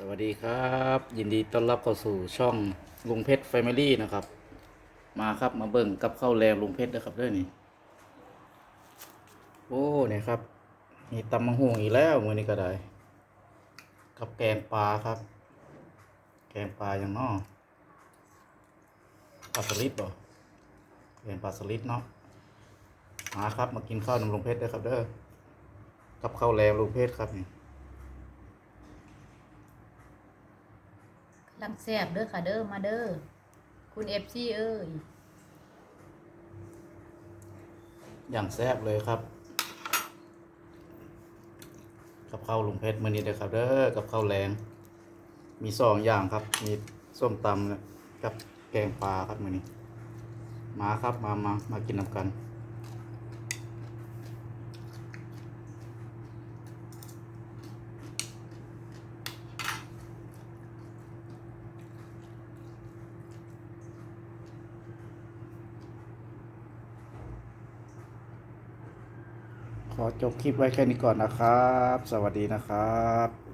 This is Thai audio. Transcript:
สวัสดีครับ ยินดีต้อนรับเข้าสู่ช่องลุงเพชรแฟมิลี่นะครับ มาครับมาเบิ่งกับข้าวแรงลุงเพชรนะครับเด้วยนี่โอ้เนี่ยครับ มีตำมังห่วงอีกแล้วมือนี้ก็ได้ กับแกงปลาครับ แกงปลาอย่างนอปลาสลิดบ่แกงปลาสลิดเนาะมาครับมากินข้าวน้ำลุงเพชรเด้อครับเด้อกับข้าวแรงลุงเพชรครับนี่ ลังแซบเด้อค่ะเด้อมาเด้อคุณเอฟซีเอ้ยอย่างแซบเลยครับ กับข้าวลุงเพชรมื้อนี้เด้อครับเด้อกับข้าวแรงมีสองอย่างครับ มีส้มตำกับแกงปลาครับมื้อนี้ มาครับมามามากินนำกัน ขอจบคลิปไว้แค่นี้ก่อนนะครับ สวัสดีนะครับ